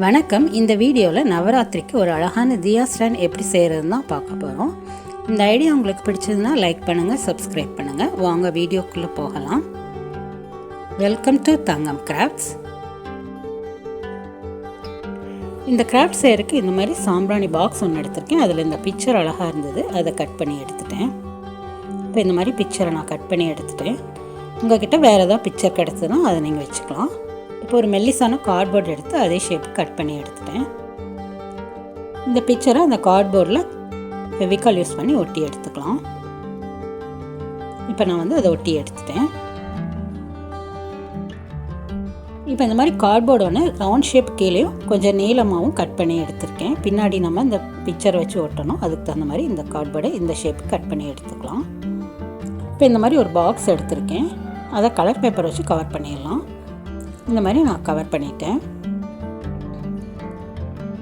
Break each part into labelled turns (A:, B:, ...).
A: வணக்கம். இந்த வீடியோவில் நவராத்திரிக்கு ஒரு அழகான தியா ஸ்டாண்ட் எப்படி செய்கிறதுன்னு தான் பார்க்க போகிறோம் இந்த ஐடியா உங்களுக்கு பிடிச்சதுன்னா லைக் பண்ணுங்கள் சப்ஸ்கிரைப் பண்ணுங்கள் வாங்க வீடியோக்குள்ளே போகலாம். வெல்கம் டு தங்கம் கிராஃப்ட்ஸ் இந்த கிராஃப்ட் செய்யறதுக்கு இந்த மாதிரி சாம்பிராணி பாக்ஸ் ஒன்று எடுத்திருக்கேன். அதில் இந்த பிக்சர் அழகாக இருந்தது. அதை கட் பண்ணி எடுத்துட்டேன். இப்போ இந்த மாதிரி பிக்சரை நான் கட் பண்ணி எடுத்துட்டேன். உங்ககிட்ட வேறு ஏதாவது பிக்சர் கிடச்சதுன்னா அதை நீங்கள் வச்சுக்கலாம். இப்போ ஒரு மெல்லிசான கார்ட்போர்ட் எடுத்து அதே ஷேப் கட் பண்ணி எடுத்துட்டேன். இந்த பிக்சரை அந்த கார்ட்போர்டில் ஃபெவிகால் யூஸ் பண்ணி ஒட்டி எடுத்துக்கலாம். இப்போ நான் வந்து அதை ஒட்டி எடுத்துட்டேன். இப்போ இந்த மாதிரி கார்ட்போர்டு ஒன்று ரவுண்ட் ஷேப் கீழேயும் கொஞ்சம் நீளமாகவும் கட் பண்ணி எடுத்திருக்கேன். பின்னாடி நம்ம இந்த பிக்சர் வச்சு ஒட்டணும். அதுக்கு தகுந்த மாதிரி இந்த கார்ட்போர்டை இந்த ஷேப் கட் பண்ணி எடுத்துக்கலாம். இப்போ இந்த மாதிரி ஒரு பாக்ஸ் எடுத்திருக்கேன். அதை கலர் பேப்பர் வச்சு கவர் பண்ணிடலாம். இந்த மாதிரி நான் கவர் பண்ணிட்டேன்.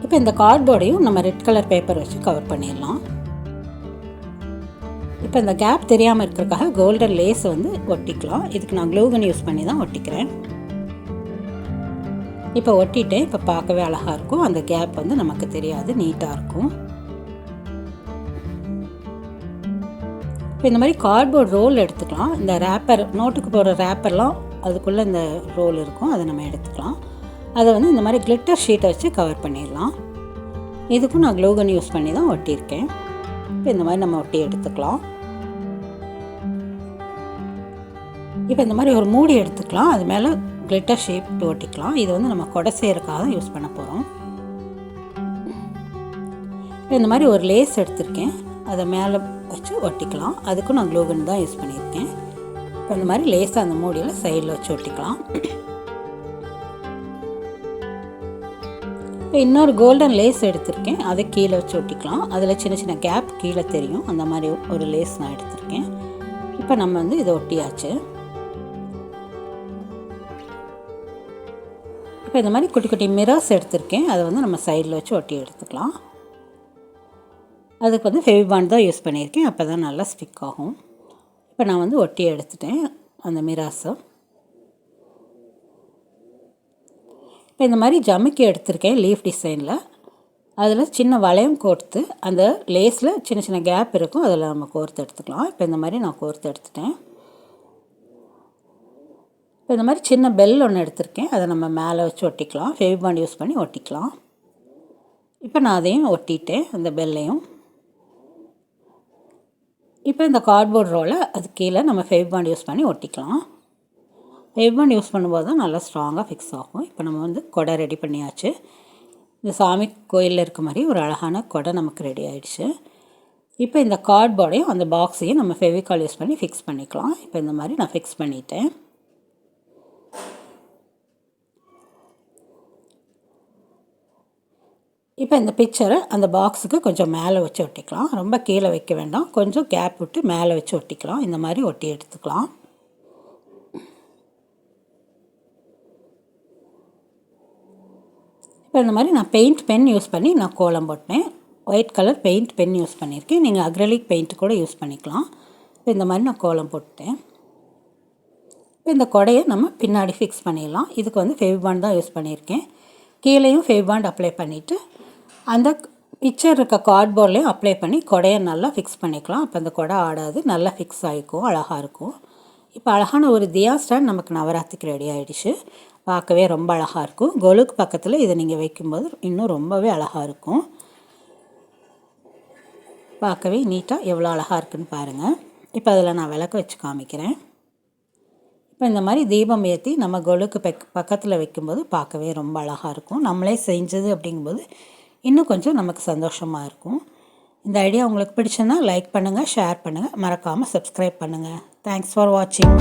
A: இப்போ இந்த கார்ட்போர்டையும் நம்ம ரெட் கலர் பேப்பர் வச்சு கவர் பண்ணிடலாம். இப்போ இந்த கேப் தெரியாமல் இருக்கிறதுக்காக கோல்டன் லேஸ் வந்து ஒட்டிக்கலாம். இதுக்கு நான் க்ளூகன் யூஸ் பண்ணி தான் ஒட்டிக்கிறேன். இப்போ ஒட்டிட்டேன். இப்போ பார்க்கவே அழகாக இருக்கும். அந்த கேப் வந்து நமக்கு தெரியாது. நீட்டாக இருக்கும். இப்போ இந்த மாதிரி கார்ட்போர்ட் ரோல் எடுத்துக்கலாம். இந்த ரேப்பர் நோட்டுக்கு போகிற ரேப்பர்லாம் அதுக்குள்ளே இந்த ரோல் இருக்கும். அதை நம்ம எடுத்துக்கலாம். அதை வந்து இந்த மாதிரி கிளிட்டர் ஷீட்டை வச்சு கவர் பண்ணிடலாம். இதுக்கும் நான் க்ளோகன் யூஸ் பண்ணி தான் ஒட்டியிருக்கேன். இப்போ இந்த மாதிரி நம்ம ஒட்டி எடுத்துக்கலாம். இப்போ இந்த மாதிரி ஒரு மூடி எடுத்துக்கலாம். அது மேலே கிளிட்டர் ஷேப் ஒட்டிக்கலாம். இது வந்து நம்ம கொடை செய்கிறக்காக தான் யூஸ் பண்ண போகிறோம் இப்போ இந்த மாதிரி ஒரு லேஸ் எடுத்திருக்கேன். அதை மேலே வச்சு ஒட்டிக்கலாம். அதுக்கும் நான் க்ளூகன் தான் யூஸ் பண்ணியிருக்கேன். இப்போ இந்த மாதிரி லேஸாக அந்த மூடியில் சைடில் வச்சு ஒட்டிக்கலாம். இப்போ இன்னொரு கோல்டன் லேஸ் எடுத்திருக்கேன். அதை கீழே வச்சு ஒட்டிக்கலாம். அதில் சின்ன சின்ன கேப் கீழே தெரியும். அந்த மாதிரி ஒரு லேஸ் நான் எடுத்திருக்கேன். இப்போ நம்ம வந்து இதை ஒட்டியாச்சு. இப்போ இந்த மாதிரி குட்டி குட்டி மிரர்ஸ் எடுத்திருக்கேன். அதை வந்து நம்ம சைடில் வச்சு ஒட்டி எடுத்துக்கலாம். அதுக்கு வந்து ஃபெவிபாண்ட் தான் யூஸ் பண்ணியிருக்கேன். அப்போ தான் நல்லா ஸ்டிக் ஆகும். இப்போ நான் வந்து ஒட்டி எடுத்துட்டேன். அந்த மிராஸை இப்போ இந்த மாதிரி ஜமுக்கி எடுத்திருக்கேன் லீஃப் டிசைனில் அதில் சின்ன வளையம் கோர்த்து அந்த லேஸில் சின்ன சின்ன கேப் இருக்கும். அதில் நம்ம கோர்த்து எடுத்துக்கலாம். இப்போ இந்த மாதிரி நான் கோர்த்து எடுத்துட்டேன். இப்போ இந்த மாதிரி சின்ன பெல் ஒன்று எடுத்திருக்கேன். அதை நம்ம மேலே வச்சு ஒட்டிக்கலாம். ஃபெவிபாண்ட் யூஸ் பண்ணி ஒட்டிக்கலாம். இப்போ நான் அதையும் ஒட்டிட்டேன் அந்த பெல்லையும் இப்போ இந்த கார்ட்போர்ட் ரோலை அது கீழே நம்ம ஃபெவிபாண்ட் யூஸ் பண்ணி ஒட்டிக்கலாம். ஃபெவிபாண்ட் யூஸ் பண்ணும்போது தான் நல்லா ஸ்ட்ராங்காக ஃபிக்ஸ் ஆகும். இப்போ நம்ம வந்து கொடை ரெடி பண்ணியாச்சு. இந்த சாமி கோயிலில் இருக்க மாதிரி ஒரு அழகான கொடை நமக்கு ரெடி ஆகிடுச்சு இப்போ இந்த கார்ட்போர்டையும் அந்த பாக்ஸையும் நம்ம ஃபெவிகால் யூஸ் பண்ணி ஃபிக்ஸ் பண்ணிக்கலாம். இப்போ இந்த மாதிரி நான் ஃபிக்ஸ் பண்ணிட்டேன். இப்போ இந்த பிக்சரை அந்த பாக்ஸுக்கு கொஞ்சம் மேலே வச்சு ஒட்டிக்கலாம். ரொம்ப கீழே வைக்க வேண்டாம். கொஞ்சம் கேப் விட்டு மேலே வச்சு ஒட்டிக்கலாம். இந்த மாதிரி ஒட்டி எடுத்துக்கலாம். இப்போ இந்த மாதிரி நான் பெயிண்ட் பென் யூஸ் பண்ணி நான் கோலம் போட்டேன். White colour paint pen use பண்ணியிருக்கேன். நீங்கள் அக்ரலிக் பெயிண்ட் கூட யூஸ் பண்ணிக்கலாம். இப்போ இந்த மாதிரி நான் கோலம் போட்டேன் இப்போ இந்த கொடையை நம்ம பின்னாடி ஃபிக்ஸ் பண்ணிடலாம். இதுக்கு வந்து ஃபெவிபாண்ட் தான் யூஸ் பண்ணியிருக்கேன். கீழேயும் ஃபெவிபாண்ட் அப்ளை பண்ணிவிட்டு அந்த பிக்சர் இருக்க கார்ட்போர்ட்லேயும் அப்ளை பண்ணி கொடையை நல்லா ஃபிக்ஸ் பண்ணிக்கலாம். அப்போ அந்த கொடை ஆடாது நல்லா ஃபிக்ஸ் ஆகிக்கும் அழகாக இருக்கும். இப்போ அழகான ஒரு தியா ஸ்டாண்ட் நமக்கு நவராத்திரிக்கு ரெடி ஆகிடுச்சு பார்க்கவே ரொம்ப அழகாக இருக்கும். கொலுக்கு பக்கத்தில் இதை நீங்கள் வைக்கும்போது இன்னும் ரொம்பவே அழகாக இருக்கும். பார்க்கவே நீட்டாக எவ்வளோ அழகாக இருக்குன்னு பாருங்கள் இப்போ அதில் நான் விளக்க வச்சு காமிக்கிறேன். இப்போ இந்த மாதிரி தீபம் ஏற்றி நம்ம கொலுக்கு பக் பக்கத்தில் வைக்கும்போது பார்க்கவே ரொம்ப அழகாக இருக்கும். நம்மளே செஞ்சது அப்படிங்கும்போது இன்னும் கொஞ்சம் நமக்கு சந்தோஷமாக இருக்கும். இந்த ஐடியா உங்களுக்கு பிடிச்சதுன்னா லைக் பண்ணுங்கள் ஷேர் பண்ணுங்கள் மறக்காமல் சப்ஸ்கிரைப் பண்ணுங்கள் தேங்க்ஸ் ஃபார் வாட்சிங்